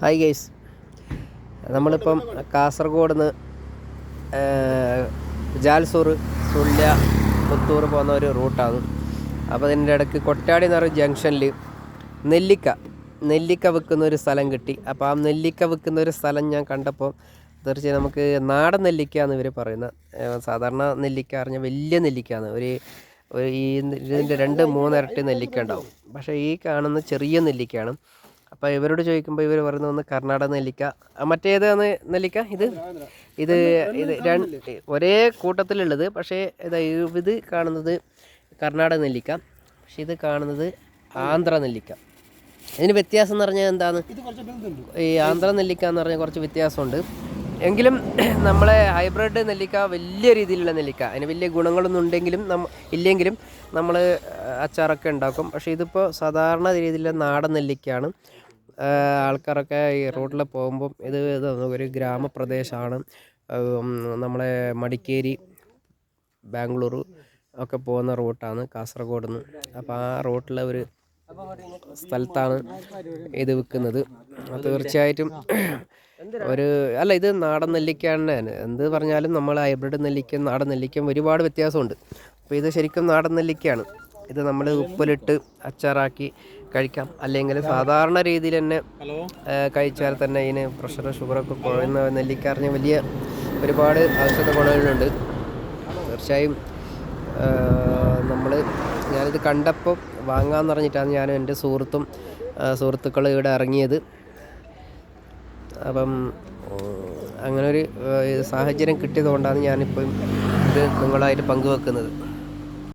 Hi guys നമ്മളിപ്പം കാസർഗോഡ് നിന്ന് ജാൽസൂർ സുള്യ പുത്തൂർ പോകുന്ന ഒരു റൂട്ടാണ്. അപ്പോൾ അതിന്റെ ഇടയ്ക്ക് കൊട്ടാടി എന്ന് പറയുന്ന ജംഗ്ഷനിൽ നെല്ലിക്ക നെല്ലിക്ക വിൽക്കുന്ന ഒരു സ്ഥലം കിട്ടി. അപ്പോൾ ആ നെല്ലിക്ക വിൽക്കുന്ന ഒരു സ്ഥലം ഞാൻ കണ്ടപ്പോൾ തീർച്ചയായും നമുക്ക് നാടൻ നെല്ലിക്ക എന്ന് ഇവർ പറയുന്ന സാധാരണ നെല്ലിക്ക പറഞ്ഞാൽ വലിയ നെല്ലിക്കയാണ്. ഒരു ഒരു ഈ ഇതിന്റെ രണ്ട് മൂന്നിരട്ടി നെല്ലിക്ക ഉണ്ടാവും. പക്ഷേ ഈ കാണുന്ന ചെറിയ നെല്ലിക്കയാണ്. അപ്പോൾ ഇവരോട് ചോദിക്കുമ്പോൾ ഇവർ പറയുന്ന ഒന്ന് കർണാടക നെല്ലിക്ക. മറ്റേതാണ് നെല്ലിക്ക? ഇത്? ഇത് ഇത് രണ്ട് ഒരേ കൂട്ടത്തിലുള്ളത്. പക്ഷേ ഇതാ ഇത് കാണുന്നത് കർണാടക നെല്ലിക്ക. പക്ഷേ ഇത് കാണുന്നത് ആന്ധ്ര നെല്ലിക്ക. ഇതിന് വ്യത്യാസം എന്ന് പറഞ്ഞാൽ എന്താണ് ഈ ആന്ധ്ര നെല്ലിക്ക എന്ന് പറഞ്ഞാൽ കുറച്ച് വ്യത്യാസമുണ്ട്. എങ്കിലും നമ്മളെ ഹൈബ്രിഡ് നെല്ലിക്ക വലിയ രീതിയിലുള്ള നെല്ലിക്ക. അതിന് വലിയ ഗുണങ്ങളൊന്നും ഉണ്ടെങ്കിലും നമ്മ ഇല്ലെങ്കിലും നമ്മൾ അച്ചാറൊക്കെ ഉണ്ടാക്കും. പക്ഷേ ഇതിപ്പോൾ സാധാരണ രീതിയിലുള്ള നാടൻ നെല്ലിക്കയാണ്. ആൾക്കാരൊക്കെ ഈ റോഡിൽ പോകുമ്പം ഇത് ഒരു ഗ്രാമപ്രദേശമാണ് നമ്മളെ മടിക്കേരി ബാംഗ്ലൂർ ഒക്കെ പോകുന്ന റൂട്ടാണ് കാസർഗോഡ് നിന്ന് അപ്പോൾ ആ റൂട്ടിലെ ഒരു സ്ഥലത്താണ് ഇത് വിൽക്കുന്നത് തീർച്ചയായിട്ടും ഒരു അല്ല ഇത് നാടൻ നെല്ലിക്കാണ് എന്ത് പറഞ്ഞാലും നമ്മൾ ഹൈബ്രിഡ് നെല്ലിക്കും നാടൻ നെല്ലിക്കും ഒരുപാട് വ്യത്യാസമുണ്ട്. അപ്പോൾ ഇത് ശരിക്കും നാടൻ നെല്ലിക്കയാണ്. ഇത് നമ്മൾ ഉപ്പിലിട്ട് അച്ചാറാക്കി കഴിക്കാം. അല്ലെങ്കിൽ സാധാരണ രീതിയിൽ തന്നെ കഴിച്ചാൽ തന്നെ ഇതിന് പ്രഷർ ഷുഗറൊക്കെ കുറയുന്ന നെല്ലിക്കാറിന് വലിയ ഒരുപാട് ഔഷധ ഗുണങ്ങളുണ്ട്. തീർച്ചയായും നമ്മൾ ഞാനിത് കണ്ടപ്പോൾ വാങ്ങാമെന്ന് പറഞ്ഞിട്ടാണ് ഞാൻ എന്റെ സുഹൃത്തും സുഹൃത്തുക്കൾ ഇവിടെ ഇറങ്ങിയത്. അപ്പം അങ്ങനെ ഒരു സാഹചര്യം കിട്ടിയതുകൊണ്ടാണ് ഞാനിപ്പം ഇത് നിങ്ങളായിട്ട് പങ്കുവെക്കുന്നത്.